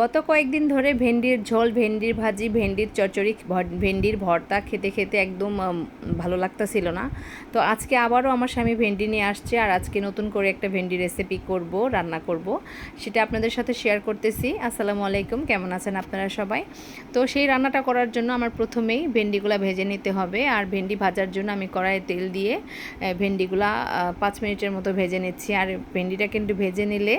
গত কয়েকদিন ধরে ভেন্ডির ঝোল, ভেন্ডির ভাজি, ভেন্ডির চচ্চড়ি ভেন্ডির ভর্তা খেতে খেতে একদম ভালো লাগতাছিল না। তো আজকে আবারও আমার স্বামী ভেন্ডি নিয়ে আসছে আর আজকে নতুন করে একটা ভেন্ডি রেসিপি করব, রান্না করব। সেটা আপনাদের সাথে শেয়ার করতেছি। আসসালামু আলাইকুম, কেমন আছেন আপনারা সবাই? তো সেই রান্নাটা করার জন্য আমার প্রথমেই ভেন্ডিগুলা ভেজে নিতে হবে। আর ভেন্ডি ভাজার জন্য আমি কড়াইয়ে তেল দিয়ে ভেন্ডিগুলা পাঁচ মিনিটের মতো ভেজে নিচ্ছি। আর ভেন্ডিটা কিন্তু ভেজে নিলে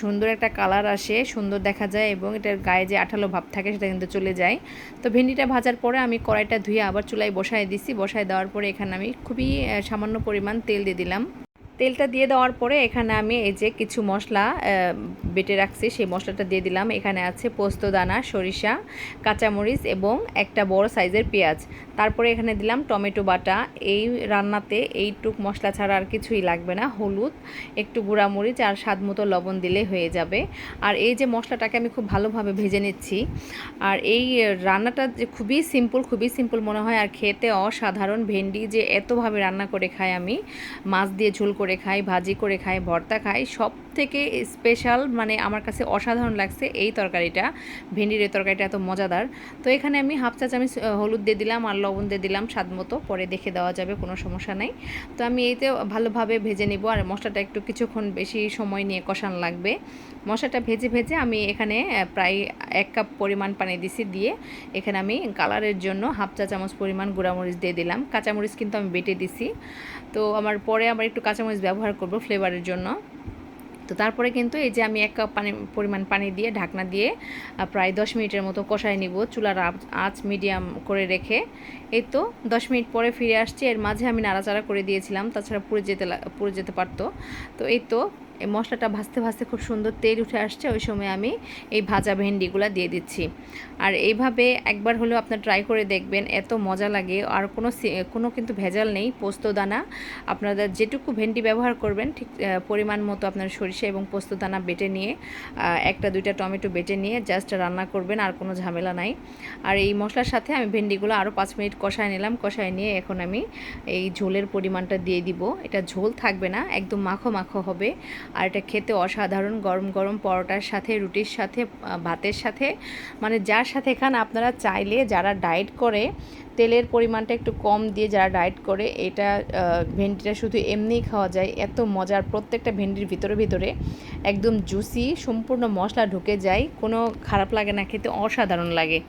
সুন্দর একটা কালার আসে, সুন্দর দেখা যায় এবং এটার গায়ে যে আঠালো ভাব থাকে সেটা কিন্তু চলে যায়। তো ভেন্ডিটা ভাজার পরে আমি কড়াইটা ধুয়ে আবার চুলায় বসায় দিছি। বসায় দেওয়ার পরে এখানে আমি খুবই সামান্য পরিমাণ তেল দিয়ে দিলাম। তেলটা দিয়ে দেওয়ার পরে এখানে আমি এই যে কিছু মশলা বেটে রাখছি, সেই মশলাটা দিয়ে দিলাম। এখানে আছে পোস্ত, দানা, সরিষা, কাঁচামরিচ এবং একটা বড় সাইজের পেঁয়াজ। তারপরে এখানে দিলাম টমেটো বাটা। এই রান্নাতে এইটুক মশলা ছাড়া আর কিছুই লাগবে না। হলুদ, একটু গুঁড়ামরিচ আর স্বাদ মতো লবণ দিলে হয়ে যাবে। আর এই যে মশলাটাকে আমি খুব ভালোভাবে ভেজে নিচ্ছি। আর এই রান্নাটা যে খুবই সিম্পল খুবই সিম্পল মনে হয়। আর খেতে অসাধারণ। ভেন্ডি যে এতভাবে রান্না করে খাই আমি, মাছ দিয়ে ঝোল করে খাই ভাজি করে খাই ভর্তা খাই সব থেকে স্পেশাল মানে আমার কাছে অসাধারণ লাগছে এই তরকারিটা। ভেন্ডির এই তরকারিটা এত মজাদার। তো এখানে আমি হাফ চা চামচ হলুদ দিয়ে দিলাম আর লবণ দিয়ে দিলাম স্বাদ মতো। পরে দেখে দেওয়া যাবে, কোনো সমস্যা নেই। তো আমি এইতে ভালোভাবে ভেজে নিব আর মশলাটা একটু কিছুক্ষণ বেশি সময় নিয়ে কষান লাগবে। মশলাটা ভেজে ভেজে আমি এখানে প্রায় এক কাপ পরিমাণ পানি দিছি দিয়ে এখানে আমি কালারের জন্য হাফ চা চামচ পরিমাণ গুঁড়ামরিচ দিয়ে দিলাম। কাঁচামরিচ কিন্তু আমি বেটে দিছি। তো আমার পরে আবার একটু কাঁচামরিচ ব্যবহার করব ফ্লেভারের জন্য। তো তারপরে কিন্তু এই যে আমি এক কাপ পানি, পরিমাণ পানি দিয়ে ঢাকনা দিয়ে প্রায় দশ মিনিটের মতো কষায় নিব। চুলার আঁচ- মিডিয়াম করে রেখে। এই তো দশ মিনিট পরে ফিরে আসছি। এর মাঝে আমি নাড়াচাড়া করে দিয়েছিলাম। তাছাড়া পুড়ে যেতে পুড়ে যেতে পারতো। তো এই তো এই মশলাটা ভাজতে ভাজতে খুব সুন্দর তেল উঠে আসছে, ওই সময় আমি এই ভাজা ভেন্ডিগুলো দিয়ে দিচ্ছি। আর এইভাবে একবার হলেও আপনার ট্রাই করে দেখবেন, এত মজা লাগে। আর কোনো কোনো কিন্তু ভেজাল নেই, পোস্ত দানা। আপনারা যেটুকু ভেন্ডি ব্যবহার করবেন, ঠিক পরিমাণ মতো আপনার সরিষা এবং পোস্ত দানা বেটে নিয়ে একটা দুইটা টমেটো বেটে নিয়ে জাস্ট রান্না করবেন, আর কোনো ঝামেলা নাই। আর এই মশলার সাথে আমি ভেন্ডিগুলো আরও পাঁচ মিনিট কষায় নিলাম, কষায় নিয়ে এখন আমি এই ঝোলের পরিমাণটা দিয়ে দিব। এটা ঝোল থাকবে না, একদম মাখো মাখো হবে। আর এটা খেতে অসাধারণ গরম গরম পরোটার সাথে, রুটির সাথে ভাতের সাথে। মানে যার সাথে খান আপনারা চাইলে যারা ডায়েট করে, তেলের পরিমাণটা একটু কম দিয়ে যারা ডায়েট করে, এটা ভেন্ডিটা শুধু এমনিই খাওয়া যায়। এত মজার প্রত্যেকটা ভেন্ডির ভিতরে ভিতরে একদম জুসি সম্পূর্ণ মশলা ঢুকে যায়। কোনো খারাপ লাগে না, খেতে অসাধারণ লাগে।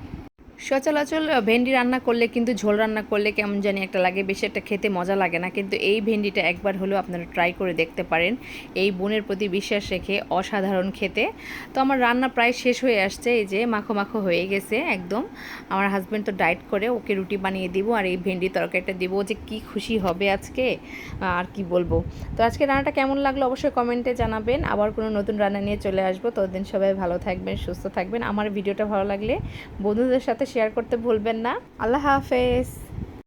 সচরাচর ভেন্ডি রান্না করলে কিন্তু ঝোল রান্না করলে কেমন জানি একটা লাগে, বেশি একটা খেতে মজা লাগে না। কিন্তু এই ভেন্ডিটা একবার হলেও আপনারা ট্রাই করে দেখতে পারেন। এই বোনের প্রতি বিশ্বাস রেখে অসাধারণ খেতে। তো আমার রান্না প্রায় শেষ হয়ে আসছে, এই যে মাখো মাখো হয়ে গেছে একদম। আমার হাজব্যান্ড তো ডায়েট করে, ওকে রুটি বানিয়ে দিব আর এই ভেন্ডি তরকারিটা দিব। যে কি খুশি হবে আজকে, আর কি বলব। তো আজকে রান্নাটা কেমন লাগল অবশ্যই কমেন্টে জানাবেন। আবার কোনো নতুন রান্না নিয়ে চলে আসব। ততদিন সবাই ভালো থাকবেন, সুস্থ থাকবেন। আমার ভিডিওটা ভালো লাগলে বন্ধুদের সাথে শেয়ার করতে ভুলবেন না। আল্লাহ হাফেজ।